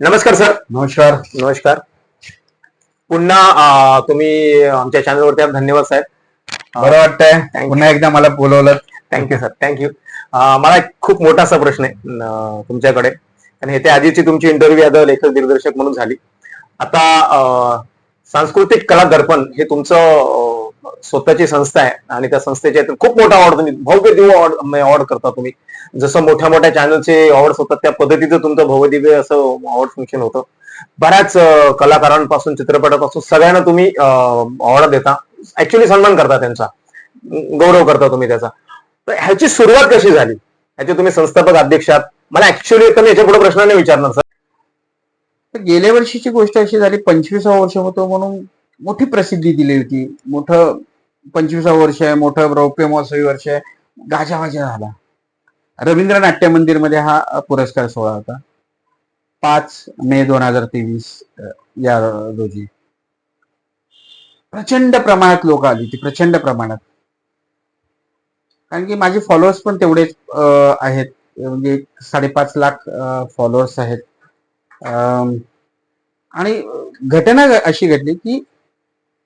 नमस्कार सर. नमस्कार. नमस्कार. पुन्हा तुम्ही आमच्या चॅनलवरती. धन्यवाद साहेब. बरं वाटतंय. पुन्हा एकदा मला बोलवलं थँक्यू सर थँक्यू मला एक खूप मोठा असा प्रश्न आहे तुमच्याकडे. आणि ह्याच्या आधीची तुमची इंटरव्ह्यू आता लेखक दिग्दर्शक म्हणून झाली. आता सांस्कृतिक कला दर्पण हे तुमचं स्वतःची संस्था आहे आणि त्या संस्थेच्या खूप मोठा अवॉर्ड तुम्ही भव्य दिव्य अवॉर्ड करता तुम्ही. जसं मोठ्या मोठ्या चॅनलचे अवॉर्ड होतात त्या पद्धतीचं तुमचं भव्यदिव्य असं अवॉर्ड फंक्शन होतं. बऱ्याच कलाकारांपासून चित्रपटापासून सगळ्यांना तुम्ही अवॉर्ड देता. ऍक्च्युली सन्मान करता त्यांचा. गौरव करता तुम्ही त्याचा. तर ह्याची सुरुवात कशी झाली? ह्याचे तुम्ही संस्थापक अध्यक्ष आहात. मला ऍक्च्युली तर मी याच्यापुढे प्रश्न नाही विचारणार सर. तर गेल्या वर्षीची गोष्ट अशी झाली पंचवीसावं वर्ष होतो म्हणून मोठी प्रसिद्धी दिली होती. मोठं पंचवीसा वर्ष आहे मोठं रौप्य महोत्सवी वर्ष आहे. गाजावाजा झाला. रवींद्र नाट्य मंदिरमध्ये हा पुरस्कार सोहळा होता. पाच मे दोन हजार तेवीस या रोजी. प्रचंड प्रमाणात लोक आली ती प्रचंड प्रमाणात. कारण की माझे फॉलोअर्स पण तेवढेच आहेत. म्हणजे साडेपाच लाख फॉलोअर्स आहेत. अं, आणि घटना अशी घडली की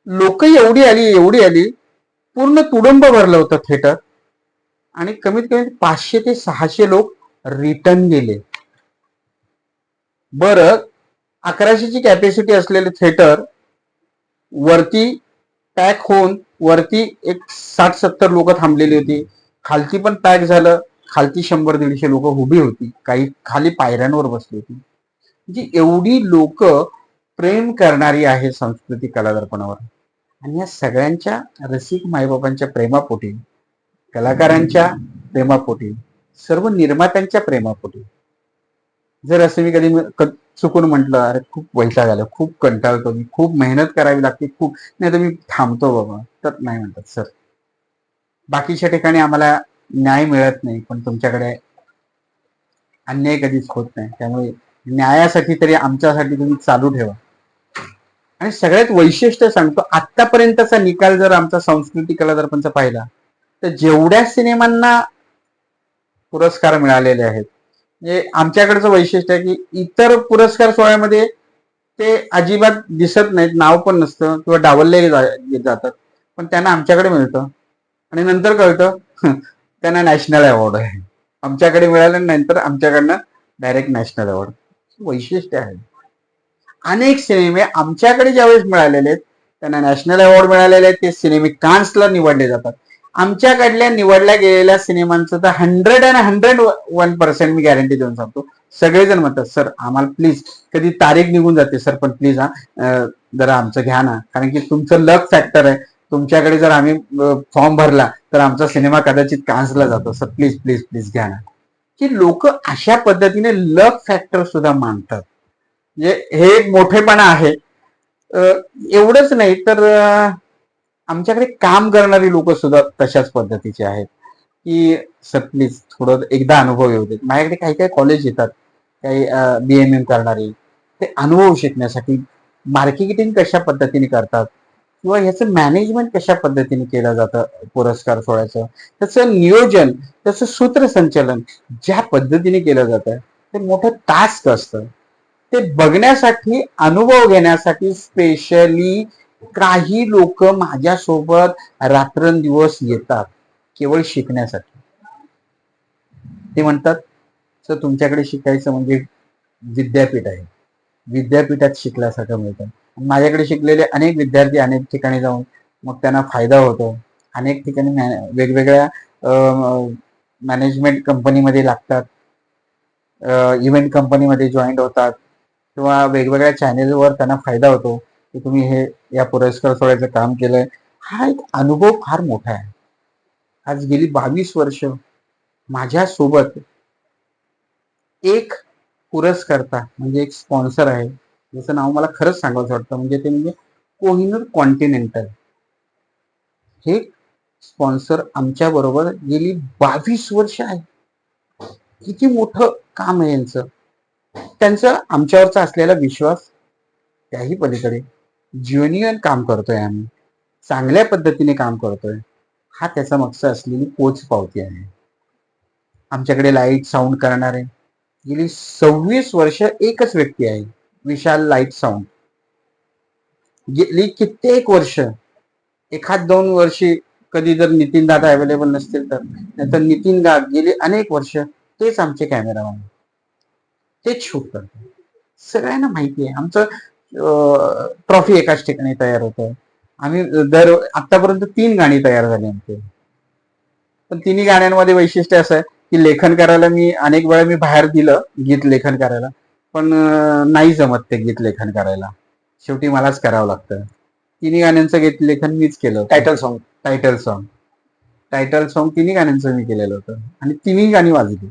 लोक एवढी आली एवढी आली पूर्ण तुडुंब भरलं होतं थिएटर आणि कमीत कमी पाचशे ते सहाशे लोक रिटर्न गेले. बर अकराशेची कॅपॅसिटी असलेले थिएटर वरती पॅक होऊन वरती एक साठ सत्तर लोक थांबलेली होती. खालती पण पॅक झालं खालती शंभर दीडशे लोक उभी होती. काही खाली पायऱ्यांवर बसली होती. जी एवढी लोक प्रेम करणारी आहे सांस्कृतिक कलादर्पणावर. आणि या सगळ्यांच्या रसिक माईबाबांच्या प्रेमापोटी कलाकारांच्या प्रेमापोटी सर्व निर्मात्यांच्या प्रेमापोटी. जर असं मी कधी चुकून म्हटलं अरे खूप वैताग आलं खूप कंटाळतो मी खूप मेहनत करावी लागते खूप नाही तर मी थांबतो बाबा. तर नाही म्हणतात सर बाकीच्या ठिकाणी आम्हाला न्याय मिळत नाही पण तुमच्याकडे अन्याय कधीच होत नाही. त्यामुळे न्यायासाठी तरी आमच्यासाठी तुम्ही चालू ठेवा. आणि सगळ्यात वैशिष्ट्य सांगतो आतापर्यंतचा निकाल जर आमचा सांस्कृतिक कलादर्पणचा पाहिला तर जेवढ्या सिनेमांना पुरस्कार मिळालेले आहेत म्हणजे आमच्याकडचं वैशिष्ट्य आहे की इतर पुरस्कार सोहळ्यामध्ये ते अजिबात दिसत नाहीत नाव पण नसतं किंवा डावलले जातात. पण त्यांना आमच्याकडे मिळतं. आणि नंतर कळतं त्यांना नॅशनल अवॉर्ड आहे. आमच्याकडे मिळाल्यानंतर आमच्याकडनं डायरेक्ट नॅशनल अवॉर्ड. वैशिष्ट्य आहे. अनेक सिनेमे आमच्याकडे ज्यावेळेस मिळालेले आहेत त्यांना नॅशनल अवॉर्ड मिळालेले आहेत ते सिनेमे कान्सला निवडले जातात. आमच्याकडल्या निवडल्या गेलेल्या सिनेमांचं तर hundred and hundred one percent me guarantee देऊन सांगतो. सगळेजण म्हणतात सर आम्हाला प्लीज कधी तारीख निघून जाते सर पण प्लीज हा जरा आमचं घ्या ना. कारण की तुमचं लक फॅक्टर आहे. तुमच्याकडे जर आम्ही फॉर्म भरला तर आमचा सिनेमा कदाचित कान्सला जातो. सर प्लीज प्लीज प्लीज घ्या ना. की लोक अशा पद्धतीने लक फॅक्टर सुद्धा मानतात. म्हणजे हे एक मोठेपणा आहे. एवढंच नाही तर आमच्याकडे काम करणारी लोक सुद्धा तशाच पद्धतीचे आहेत. की सर प्लीज थोडं एकदा अनुभव येऊ देत. माझ्याकडे काही काही कॉलेज येतात काही बी एम एम करणारी. ते अनुभव शिकण्यासाठी मार्केटिंग कशा पद्धतीने करतात? किंवा ह्याचं मॅनेजमेंट कशा पद्धतीने केलं जातं? पुरस्कार सोहळ्याचं त्याचं नियोजन त्याचं सूत्रसंचलन ज्या पद्धतीने केलं जातं ते मोठं टास्क असतं. ते बघण्यासाठी अनुभव घेण्यासाठी स्पेशली काही लोक माझ्यासोबत रात्रंदिवस येतात केवळ शिकण्यासाठी. ते म्हणतात सर तुमच्याकडे शिकायचं म्हणजे विद्यापीठ आहे. विद्यापीठात शिकल्यासारखं मिळतं. माझ्याकडे शिकलेले अनेक विद्यार्थी अनेक ठिकाणी जाऊन मग त्यांना फायदा होतो. अनेक ठिकाणी वेगवेगळ्या मॅनेजमेंट कंपनीमध्ये लागतात. इव्हेंट कंपनीमध्ये जॉईंट होतात. किंवा वेगवेगळ्या चॅनेलवर त्यांना फायदा होतो की तुम्ही हे या पुरस्कार सोडायचं काम केलंय. हा एक अनुभव फार मोठा आहे. आज गेली बावीस वर्ष माझ्यासोबत एक पुरस्कर्ता म्हणजे एक स्पॉन्सर आहे. ज्याचं नाव मला खरंच सांगायचं वाटतं. म्हणजे ते म्हणजे कोहिनूर कॉन्टिनेंटल. हे स्पॉन्सर आमच्या बरोबर गेली बावीस वर्ष आहे. किती मोठं काम आहे यांचं. त्यांचं आमच्यावरचा असलेला विश्वास त्याही पलीकडे. ज्युनियन काम करतोय आम्ही. चांगल्या पद्धतीने काम करतोय. हा त्याचा मागचा असलेली पोच पावती आहे. आमच्याकडे लाइट साऊंड करणारे. गेली सव्वीस वर्ष एकच व्यक्ती आहे विशाल लाइट साऊंड गेली कित्येक वर्ष. एखाद दोन वर्षी कधी जर नितीन दादा अवेलेबल नसतील तर. नाहीतर नितीन दाद गेली अनेक वर्ष. तेच आमचे कॅमेरामॅन तेच शूट करतात. सगळ्यांना माहिती आहे. आमचं ट्रॉफी एकाच ठिकाणी तयार होतं. आम्ही दर आतापर्यंत तीन गाणी तयार झाली आमची. पण तिन्ही गाण्यांमध्ये वैशिष्ट्य असं आहे की लेखन करायला मी अनेक वेळा मी बाहेर दिलं गीत लेखन करायला पण नाही जमत ते गीत लेखन करायला. शेवटी मलाच करावं लागतं. तिन्ही गाण्यांचं गीत लेखन मीच केलं. Title song title song title song तिन्ही गाण्यांचं मी केलेलं होतं. आणि तिन्ही गाणी वाजली.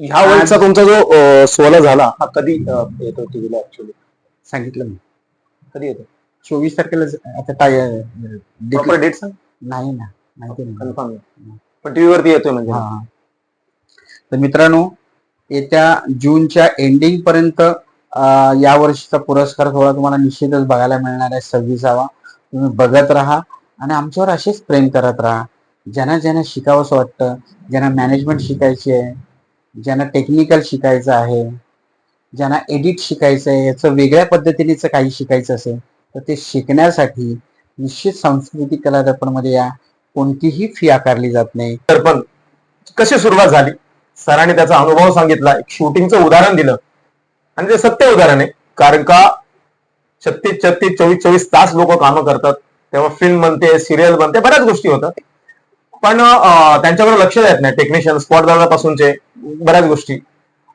ह्या वेळेचा तुमचा जो सोहळा झाला हा कधी येतो टीव्हीला ऍक्च्युली सांगितलं मी. कधी येतो चोवीस तारखेला आता प्रॉपर डेट सांग नाही ना माहिती नाही. कन्फर्म पण टीव्ही वरती येतोय म्हणजे. हा. तर मित्रांनो येत्या जूनच्या एंडिंग पर्यंत या वर्षीचा पुरस्कार सोहळा तुम्हाला निश्चितच बघायला मिळणार आहे सव्वीसावा. तुम्ही बघत राहा आणि आमच्यावर असेच प्रेम करत राहा. ज्यांना ज्यांना शिकावंसं वाटतं ज्यांना मॅनेजमेंट शिकायची आहे ज्यांना टेक्निकल शिकायचं आहे ज्यांना एडिट शिकायचं आहे याचं वेगळ्या पद्धतीनेच काही शिकायचं असेल तर ते शिकण्यासाठी निश्चित सांस्कृतिक कला दर्पणमध्ये या कोणतीही फी आकारली जात नाही. तर पण कशी सुरुवात झाली? सरांनी त्याचा अनुभव सांगितला एक शूटिंगचं उदाहरण दिलं. आणि ते सत्य उदाहरण आहे कारण का छत्तीस छत्तीस चोवीस चोवीस तास लोक कामं करतात तेव्हा फिल्म बनते सिरियल बनते बऱ्याच गोष्टी होतात. पण त्यांच्याकडे लक्ष देत नाही टेक्निशियन स्पॉट पासूनचे बऱ्याच गोष्टी.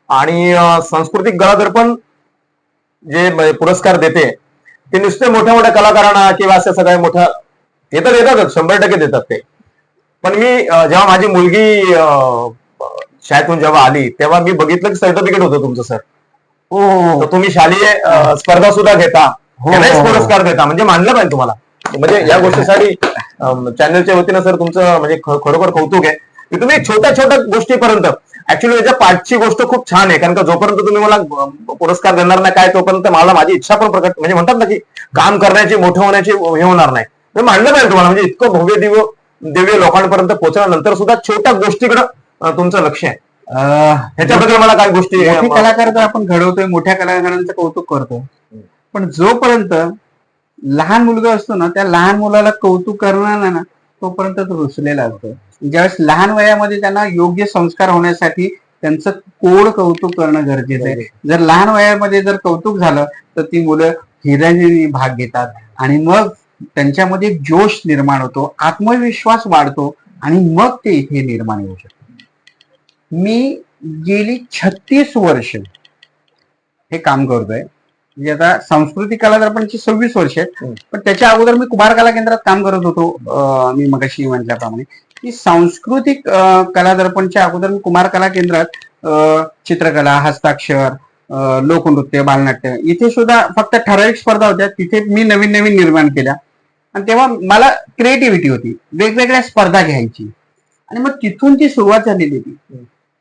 आणि सांस्कृतिक गळादर्पण जे म- पुरस्कार देते ते नुसते मोठ्या मोठ्या कलाकारांना किंवा असं सगळ्या मोठ्या ते तर देतातच शंभर टक्के देतात ते. पण मी जेव्हा माझी मुलगी शाळेतून जेव्हा आली तेव्हा मी बघितलं की सर्टिफिकेट होतं तुमचं सर. हो तर तुम्ही शालेय स्पर्धा सुद्धा घेता. हो, हो, हो. पुरस्कार देता. म्हणजे मानलं पाहिजे तुम्हाला. म्हणजे या गोष्टीसाठी चॅनलच्या वतीनं सर तुमचं म्हणजे खरोखर कौतुक आहे. की तुम्ही छोट्या छोट्या गोष्टीपर्यंत. ऍक्च्युली याच्या पाठची गोष्ट खूप छान आहे. कारण का जोपर्यंत तुम्ही मला पुरस्कार देणार नाही काय तोपर्यंत मला माझी इच्छा पण प्रकट म्हणजे म्हणतात ना की काम करण्याची मोठं होण्याची हे होणार नाही. तर मानलं पाहिजे तुम्हाला म्हणजे इतकं भव्य दिव्य दिव्य लोकांपर्यंत पोहोचल्यानंतर सुद्धा छोट्या गोष्टीकडे तुमचं लक्ष आहे. ह्याच्याबद्दल मला काय गोष्टी मोठे कलाकार तर आपण घडवतोय मोठ्या कलाकारांचं कौतुक करतो पण जोपर्यंत लहान मुलगा असतो ना त्या लहान मुलाला कौतुक करणार ना तोपर्यंत तो रुसलेला असतो. ज्यावेळेस लहान वयामध्ये त्यांना योग्य संस्कार होण्यासाठी त्यांचं कोड कौतुक करणं गरजेचं आहे. जर लहान वयामध्ये जर कौतुक झालं तर ती मुलं हिराहिरी भाग घेतात आणि मग त्यांच्यामध्ये जोश निर्माण होतो आत्मविश्वास वाढतो आणि मग ते इथे निर्माण होऊ शकते मी गेली छत्तीस वर्ष हे काम करतोय. म्हणजे आता सांस्कृतिक कला दर्पणची सव्वीस वर्ष आहेत. पण त्याच्या अगोदर मी कुमार कला केंद्रात काम करत होतो मी मगाशी म्हटल्याप्रमाणे. की सांस्कृतिक कला दर्पणच्या अगोदर मी कुमार कला केंद्रात चित्रकला हस्ताक्षर लोकनृत्य बालनाट्य इथे सुद्धा फक्त ठराविक स्पर्धा होत्या. तिथे मी नवीन नवीन निर्माण केल्या. आणि तेव्हा मला क्रिएटिव्हिटी होती. वेगवेगळ्या स्पर्धा घ्यायची. आणि मग तिथून ती सुरुवात झालेली होती.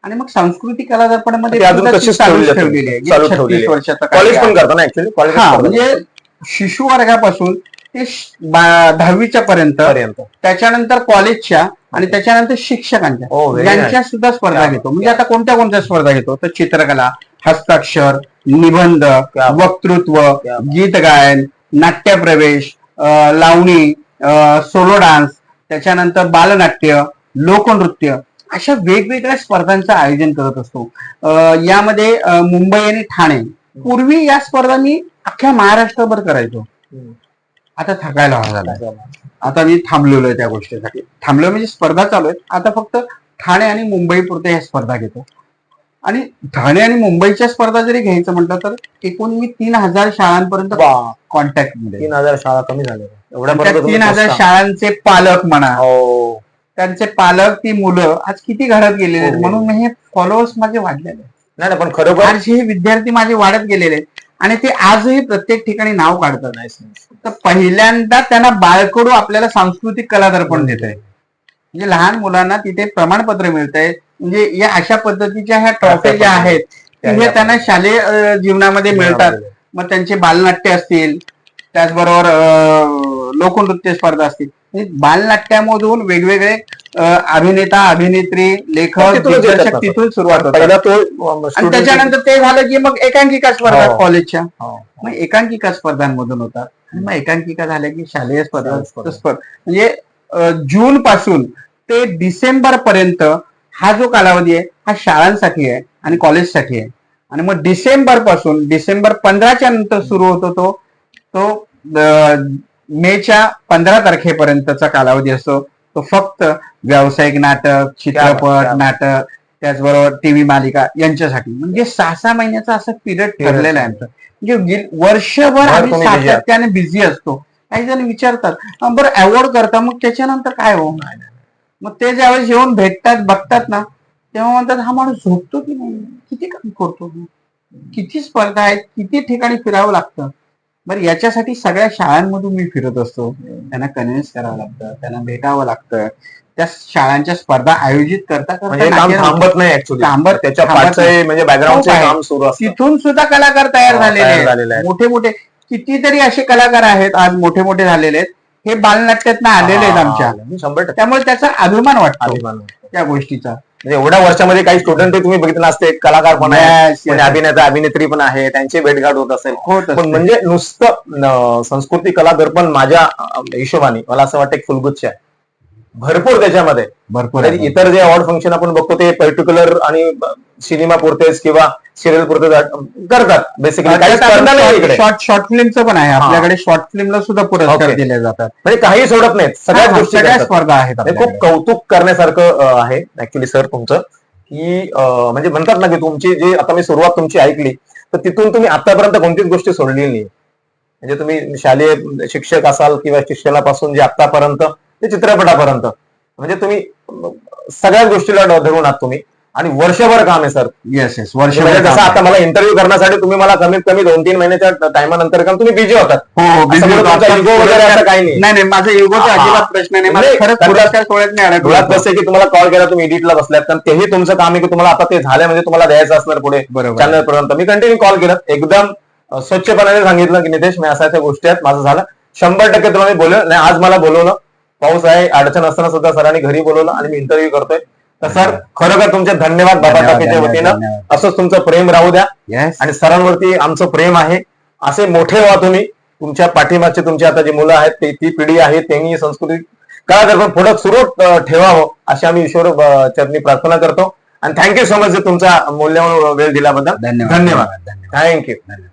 आणि मग सांस्कृतिक कला दर्पणामध्ये ठेवलेली आहे. ठेवलेली आहे चालू गेली ठेवलेली 36 आहे. वर्षाचा कॉलेज पण करता ना ऍक्च्युली कॉलेज म्हणजे शिशु वर्गापासून ते दहावीच्या पर्यंत त्याच्यानंतर कॉलेजच्या आणि त्याच्यानंतर शिक्षकांच्या Oh. यांच्या सुद्धा स्पर्धा घेतो म्हणजे आता कोणत्या कोणत्या स्पर्धा घेतो तर चित्रकला हस्ताक्षर निबंध. वक्तृत्व. गीत गायन नाट्य प्रवेश अं, लावणी सोलो डान्स त्याच्यानंतर बालनाट्य लोकनृत्य अशा वेगवेगळ्या स्पर्धांचं आयोजन करत असतो. यामध्ये मुंबई आणि ठाणे. पूर्वी या स्पर्धा मी अख्ख्या महाराष्ट्रभर करायचो. आता थकायला हवा झाला. आता मी थांबलेलो आहे त्या गोष्टीसाठी. थांबलो म्हणजे स्पर्धा चालू आहेत. आता फक्त ठाणे आणि मुंबई पुरते ह्या स्पर्धा घेतो. आणि ठाणे आणि मुंबईच्या स्पर्धा जरी घ्यायचं म्हटलं तर एकूण मी तीन हजार शाळांपर्यंत कॉन्टॅक्टमध्ये. तीन हजार शाळा कमी झाल्या. तीन हजार. शाळांचे पालक म्हणा. हो. त्यांचे पालक ती मुलं आज किती घडत गेलेले आहेत? हो. म्हणून हे फॉलोअर्स माझे वाढलेले आहेत. नाही पण खरोखर आज हे विद्यार्थी माझे वाढत गेलेले आहेत. आणि ते आजही प्रत्येक ठिकाणी नाव काढतात. तर पहिल्यांदा त्यांना बाळकडू आपल्याला सांस्कृतिक कला दर्पण देत आहे म्हणजे लहान मुलांना तिथे प्रमाणपत्र मिळत आहे म्हणजे या अशा पद्धतीच्या ह्या ट्रॉफी ज्या आहेत हे त्यांना शालेय जीवनामध्ये मिळतात. मग त्यांचे बालनाट्य असतील त्याचबरोबर लोकनृत्य स्पर्धा असतील बालनाट्यामधून वेगवेगळे अभिनेता अभिनेत्री लेखक दिग्दर्शक. तिथून सुरुवात होतात पहिला तो आणि student- त्याच्यानंतर ते झालं की मग एकांकिका स्पर्धा हो. कॉलेजच्या हो. मग एकांकिका स्पर्धांमधून होतात आणि मग एकांकिका झाल्या की शालेय स्पर्धा स्पर्धा. म्हणजे जून पासून ते डिसेंबर पर्यंत हा जो कालावधी आहे हा शाळांसाठी आहे आणि कॉलेजसाठी आहे आणि मग डिसेंबरपासून डिसेंबर पंधराच्या नंतर सुरू होतो तो तो मेच्या पंधरा तारखेपर्यंतचा कालावधी असतो. तो फक्त व्यावसायिक नाटक चित्रपट नाटक त्याचबरोबर टीव्ही मालिका यांच्यासाठी. म्हणजे सहा सहा महिन्याचा असं पिरियड ठरलेला आहे आमचं. म्हणजे वर्षभर भर आम्ही. सातत्याने बिझी असतो. काही जण विचारतात "अं, बरं अवॉर्ड करता मग त्याच्यानंतर काय हो? मग ते ज्यावेळेस येऊन भेटतात बघतात ना तेव्हा म्हणतात हा माणूस झोपतो की नाही? किती काम करतो? किती स्पर्धा आहेत? किती ठिकाणी फिरावं लागतं? बरं याच्यासाठी सगळ्या शाळांमधून मी फिरत असतो. त्यांना कन्व्हिन्स करावं लागतं त्यांना भेटावं लागतं. त्या शाळांच्या स्पर्धा आयोजित करता म्हणजे थांबत नाही थांबत- त्याच्या म्हणजे बॅकग्राऊंडचं हो काय? काम सुरू असतं तिथून सुद्धा कलाकार तयार झालेले. मोठे मोठे कितीतरी असे कलाकार आहेत आज मोठे मोठे झालेले आहेत. हे बालनाट्यातनं आलेले आहेत आमच्या. त्यामुळे त्याचा अभिमान वाटतो त्या गोष्टीचा. एवढ्या वर्षामध्ये काही स्टुडंट तुम्ही बघितलं असते कलाकार पण आहे. म्हणजे अभिनेता अभिनेत्री पण आहे त्यांची भेटघाट होत असेल पण. म्हणजे नुसतं संस्कृती कला दर्पण माझ्या हिशोबाने मला असं वाटतं फुलगुच्छ आहे भरपूर त्याच्यामध्ये भरपूर म्हणजे. इतर जे अवॉर्ड फंक्शन आपण बघतो ते पर्टिक्युलर आणि सिनेमा पुरतेच किंवा सिरियल पुरतेच करतात. बेसिकली शॉर्ट शॉर्ट फिल्मचं पण आहे. आपल्याकडे शॉर्ट फिल्मला सुद्धा पुरस्कार. दिले जातात. म्हणजे काही सोडत नाहीत. सगळ्याच गोष्टी सगळ्या करतात. स्पर्धा आहेत खूप. कौतुक करण्यासारखं आहे ऍक्च्युली सर तुमचं. की म्हणजे म्हणतात ना की तुमची जी आता मी सुरुवात तुमची ऐकली तर तिथून तुम्ही आतापर्यंत कोणतीच गोष्टी सोडलेली नाही. म्हणजे तुम्ही शालेय शिक्षक असाल किंवा शिक्षणापासून जे आतापर्यंत ते चित्रपटापर्यंत म्हणजे तुम्ही अ, सगळ्याच गोष्टीला धरून आहात तुम्ही. आणि वर्षभर काम आहे सर. येस येस म्हणजे वर्ष जसं आता मला इंटरव्ह्यू करण्यासाठी तुम्ही मला कमीत कमी दोन तीन महिन्याच्या टायमानंतर कारण तुम्ही बिझी होतात. हो हो असं busy होतो. आपण ego वगैरे असं काही नाही. नाही नाही माझा युगोचा हा. अजिबात प्रश्न नाही. मला नाही, खरंच कारण- पुरस्कार सोहळ्यात नाही मुळात अडकलो कसं आहे की तुम्हाला कॉल केला तुम्ही एडिटला बसल्यात कारण तेही तुमचं काम आहे की तुम्हाला आता ते झालं म्हणजे तुम्हाला द्यायचं असणार पुढे बरोबर. चॅनल पर्यंत मी कंटिन्यू कॉल केला. एकदम अ, स्वच्छपणाने सांगितलं की नितेश मी अशा अशा गोष्टी आहेत माझं झालं. शंभर टक्के तुला मी बोललो नाही आज मला बोलवलं. पाऊस आहे अडचण असताना सुद्धा सरांनी घरी बोलवलं आणि मी इंटरव्ह्यू करतोय. तर सर खरोखर तुमचे धन्यवाद बाबा टाकेच्या वतीनं. असंच तुमचं प्रेम राहू द्या. येस आणि सरांवरती आमचं प्रेम आहे. असे मोठे व्हा तुम्ही. तुमच्या पाठीमागचे तुमची आता जी मुलं आहेत ते ती पिढी आहे त्यांनी संस्कृती कळा पण पुढे सुरू ठेवावं अशी आम्ही ईश्वर चरणी प्रार्थना करतो. आणि थँक्यू सो मच तुमचा मूल्यवान वेळ दिल्याबद्दल. धन्यवाद धन्यवाद. थँक्यू धन्यवाद.